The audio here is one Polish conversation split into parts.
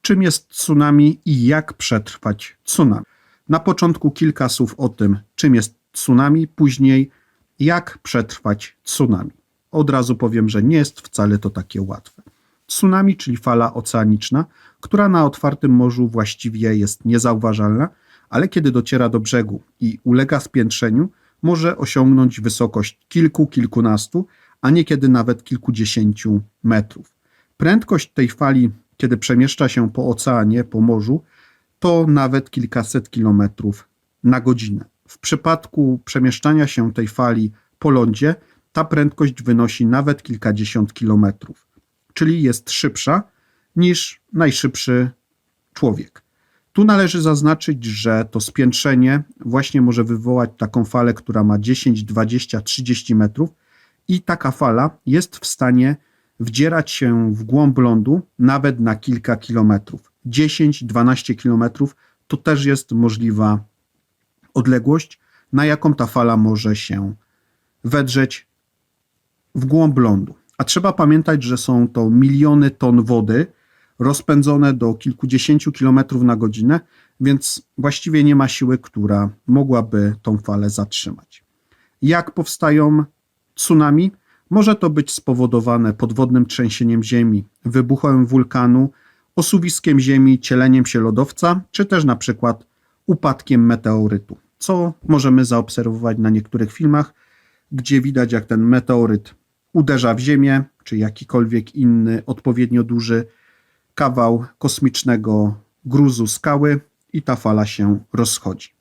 czym jest tsunami i jak przetrwać tsunami. Na początku kilka słów o tym, czym jest tsunami, później jak przetrwać tsunami. Od razu powiem, że nie jest wcale to takie łatwe. Tsunami, czyli fala oceaniczna, która na otwartym morzu właściwie jest niezauważalna, ale kiedy dociera do brzegu i ulega spiętrzeniu, może osiągnąć wysokość kilku, kilkunastu, a niekiedy nawet kilkudziesięciu metrów. Prędkość tej fali, kiedy przemieszcza się po oceanie, po morzu, to nawet kilkaset kilometrów na godzinę. W przypadku przemieszczania się tej fali po lądzie, ta prędkość wynosi nawet kilkadziesiąt kilometrów, czyli jest szybsza niż najszybszy człowiek. Tu należy zaznaczyć, że to spiętrzenie właśnie może wywołać taką falę, która ma 10, 20, 30 metrów, i taka fala jest w stanie wdzierać się w głąb lądu nawet na kilka kilometrów. 10-12 kilometrów to też jest możliwa odległość, na jaką ta fala może się wedrzeć w głąb lądu. A trzeba pamiętać, że są to miliony ton wody rozpędzone do kilkudziesięciu kilometrów na godzinę, więc właściwie nie ma siły, która mogłaby tą falę zatrzymać. Jak powstają tsunami? Może to być spowodowane podwodnym trzęsieniem ziemi, wybuchem wulkanu, osuwiskiem ziemi, cieleniem się lodowca, czy też na przykład upadkiem meteorytu, co możemy zaobserwować na niektórych filmach, gdzie widać jak ten meteoryt uderza w ziemię, czy jakikolwiek inny odpowiednio duży kawał kosmicznego gruzu skały i ta fala się rozchodzi.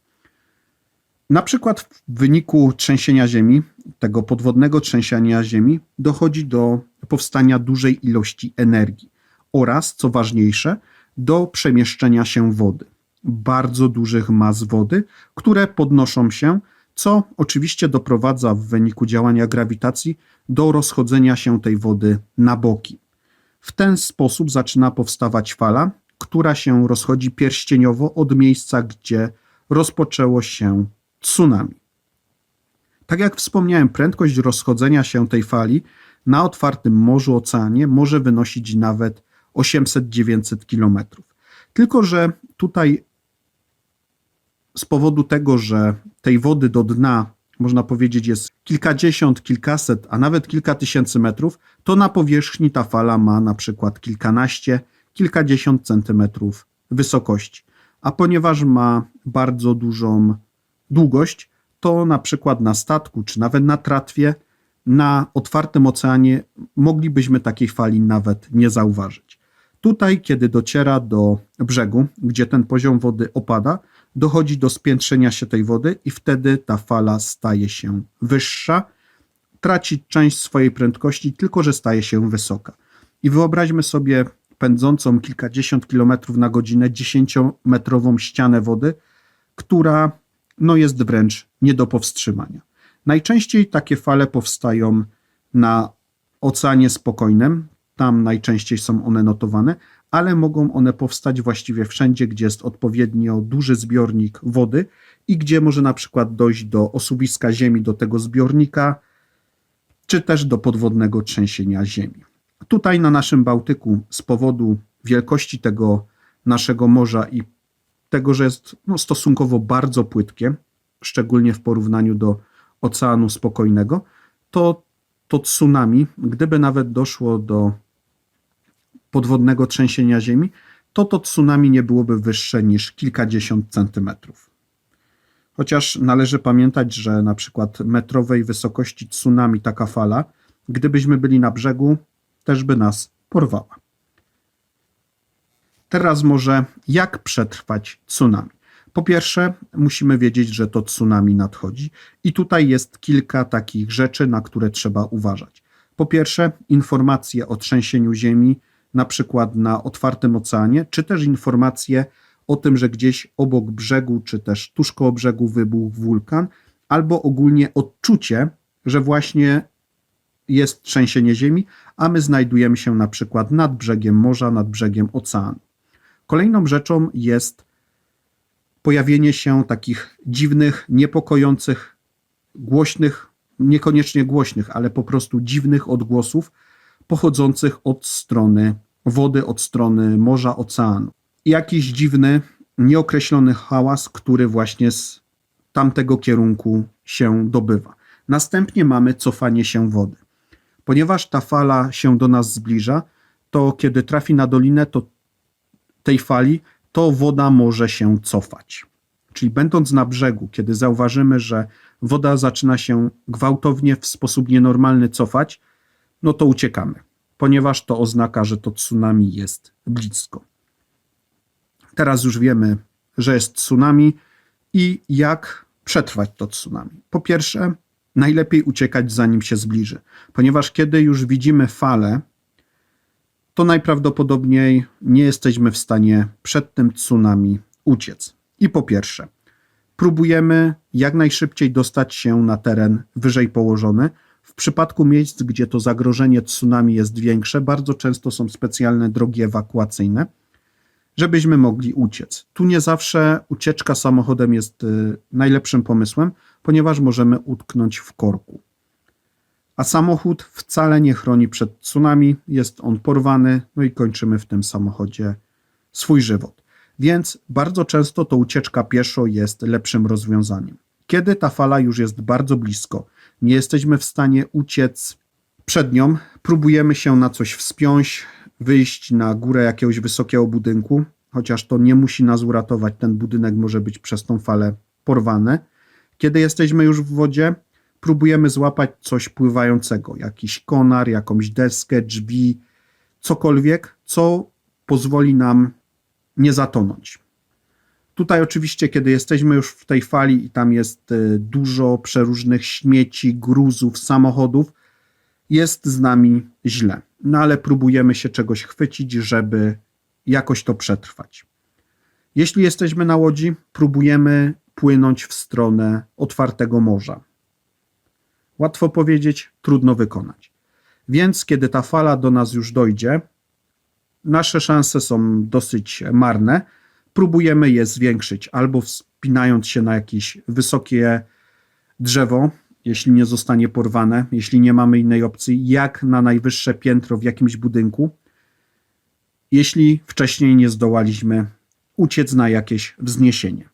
Na przykład w wyniku trzęsienia Ziemi, tego podwodnego trzęsienia Ziemi, dochodzi do powstania dużej ilości energii oraz, co ważniejsze, do przemieszczenia się wody. Bardzo dużych mas wody, które podnoszą się, co oczywiście doprowadza w wyniku działania grawitacji do rozchodzenia się tej wody na boki. W ten sposób zaczyna powstawać fala, która się rozchodzi pierścieniowo od miejsca, gdzie rozpoczęło się tsunami. Tak jak wspomniałem, prędkość rozchodzenia się tej fali na otwartym morzu, oceanie może wynosić nawet 800-900 km. Tylko, że tutaj z powodu tego, że tej wody do dna, można powiedzieć, jest kilkadziesiąt, kilkaset, a nawet kilka tysięcy metrów, to na powierzchni ta fala ma na przykład kilkanaście, kilkadziesiąt centymetrów wysokości. A ponieważ ma bardzo dużą długość, to na przykład na statku czy nawet na tratwie na otwartym oceanie moglibyśmy takiej fali nawet nie zauważyć. Tutaj, kiedy dociera do brzegu, gdzie ten poziom wody opada, dochodzi do spiętrzenia się tej wody i wtedy ta fala staje się wyższa, traci część swojej prędkości, tylko że staje się wysoka. I wyobraźmy sobie pędzącą kilkadziesiąt kilometrów na godzinę, dziesięciometrową ścianę wody, która no jest wręcz nie do powstrzymania. Najczęściej takie fale powstają na Oceanie Spokojnym, tam najczęściej są one notowane, ale mogą one powstać właściwie wszędzie, gdzie jest odpowiednio duży zbiornik wody i gdzie może na przykład dojść do osuwiska ziemi do tego zbiornika, czy też do podwodnego trzęsienia ziemi. Tutaj na naszym Bałtyku z powodu wielkości tego naszego morza i tego, że jest no, stosunkowo bardzo płytkie, szczególnie w porównaniu do Oceanu Spokojnego, to to tsunami, gdyby nawet doszło do podwodnego trzęsienia ziemi, to to tsunami nie byłoby wyższe niż kilkadziesiąt centymetrów. Chociaż należy pamiętać, że na przykład metrowej wysokości tsunami taka fala, gdybyśmy byli na brzegu, też by nas porwała. Teraz może jak przetrwać tsunami? Po pierwsze, musimy wiedzieć, że to tsunami nadchodzi, i tutaj jest kilka takich rzeczy, na które trzeba uważać. Po pierwsze, informacje o trzęsieniu ziemi, na przykład na otwartym oceanie, czy też informacje o tym, że gdzieś obok brzegu, czy też tuż koło brzegu wybuchł wulkan, albo ogólnie odczucie, że właśnie jest trzęsienie ziemi, a my znajdujemy się na przykład nad brzegiem morza, nad brzegiem oceanu. Kolejną rzeczą jest pojawienie się takich dziwnych, niepokojących, głośnych, niekoniecznie głośnych, ale po prostu dziwnych odgłosów pochodzących od strony wody od strony morza, oceanu. Jakiś dziwny, nieokreślony hałas, który właśnie z tamtego kierunku się dobywa. Następnie mamy cofanie się wody. Ponieważ ta fala się do nas zbliża, to kiedy trafi na dolinę, to tej fali, to woda może się cofać. Czyli będąc na brzegu, kiedy zauważymy, że woda zaczyna się gwałtownie w sposób nienormalny cofać, no to uciekamy, ponieważ to oznaka, że to tsunami jest blisko. Teraz już wiemy, że jest tsunami i jak przetrwać to tsunami. Po pierwsze, najlepiej uciekać zanim się zbliży, ponieważ kiedy już widzimy falę, to najprawdopodobniej nie jesteśmy w stanie przed tym tsunami uciec. I po pierwsze, próbujemy jak najszybciej dostać się na teren wyżej położony. W przypadku miejsc, gdzie to zagrożenie tsunami jest większe, bardzo często są specjalne drogi ewakuacyjne, żebyśmy mogli uciec. Tu nie zawsze ucieczka samochodem jest y, najlepszym pomysłem, ponieważ możemy utknąć w korku. A samochód wcale nie chroni przed tsunami, jest on porwany, no i kończymy w tym samochodzie swój żywot. Więc bardzo często to ucieczka pieszo jest lepszym rozwiązaniem. Kiedy ta fala już jest bardzo blisko, nie jesteśmy w stanie uciec przed nią, próbujemy się na coś wspiąć, wyjść na górę jakiegoś wysokiego budynku, chociaż to nie musi nas uratować, ten budynek może być przez tą falę porwany. Kiedy jesteśmy już w wodzie, próbujemy złapać coś pływającego, jakiś konar, jakąś deskę, drzwi, cokolwiek, co pozwoli nam nie zatonąć. Tutaj oczywiście, kiedy jesteśmy już w tej fali i tam jest y, dużo przeróżnych śmieci, gruzów, samochodów, jest z nami źle. No ale próbujemy się czegoś chwycić, żeby jakoś to przetrwać. Jeśli jesteśmy na łodzi, próbujemy płynąć w stronę otwartego morza. Łatwo powiedzieć, trudno wykonać. Więc kiedy ta fala do nas już dojdzie, nasze szanse są dosyć marne. Próbujemy je zwiększyć albo wspinając się na jakieś wysokie drzewo, jeśli nie zostanie porwane, jeśli nie mamy innej opcji, jak na najwyższe piętro w jakimś budynku, jeśli wcześniej nie zdołaliśmy uciec na jakieś wzniesienie.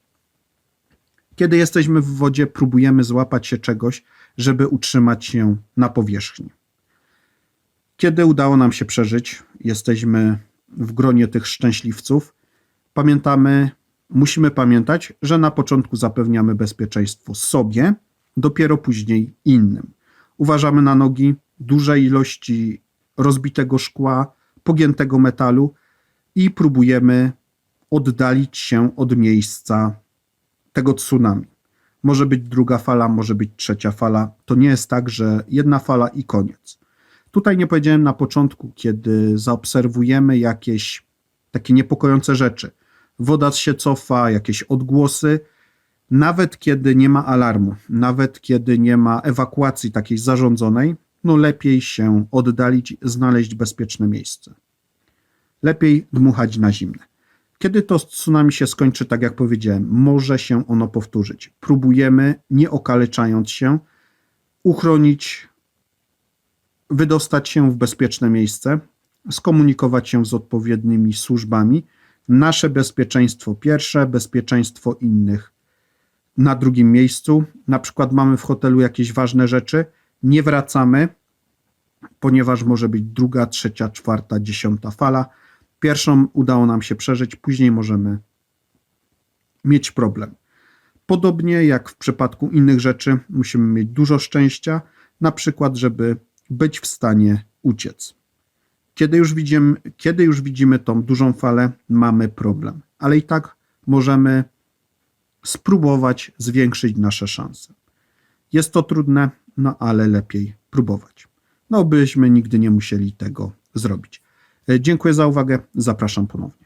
Kiedy jesteśmy w wodzie, próbujemy złapać się czegoś, żeby utrzymać się na powierzchni. Kiedy udało nam się przeżyć, jesteśmy w gronie tych szczęśliwców, pamiętamy, musimy pamiętać, że na początku zapewniamy bezpieczeństwo sobie, dopiero później innym. Uważamy na nogi duże ilości rozbitego szkła, pogiętego metalu i próbujemy oddalić się od miejsca tego tsunami. Może być druga fala, może być trzecia fala. To nie jest tak, że jedna fala i koniec. Tutaj nie powiedziałem na początku, kiedy zaobserwujemy jakieś takie niepokojące rzeczy. Woda się cofa, jakieś odgłosy. Nawet kiedy nie ma alarmu, nawet kiedy nie ma ewakuacji takiej zarządzonej, no lepiej się oddalić, znaleźć bezpieczne miejsce. Lepiej dmuchać na zimne. Kiedy to tsunami się skończy, tak jak powiedziałem, może się ono powtórzyć. Próbujemy, nie okaleczając się, uchronić, wydostać się w bezpieczne miejsce, skomunikować się z odpowiednimi służbami. Nasze bezpieczeństwo pierwsze, bezpieczeństwo innych na drugim miejscu. Na przykład mamy w hotelu jakieś ważne rzeczy, nie wracamy, ponieważ może być druga, trzecia, czwarta, dziesiąta fala Pierwszą udało nam się przeżyć, później możemy mieć problem. Podobnie jak w przypadku innych rzeczy, musimy mieć dużo szczęścia, na przykład, żeby być w stanie uciec. Kiedy już, widzimy, kiedy już widzimy tą dużą falę, mamy problem, ale i tak możemy spróbować zwiększyć nasze szanse. Jest to trudne, no ale lepiej próbować. No, byśmy nigdy nie musieli tego zrobić. Dziękuję za uwagę. Zapraszam ponownie.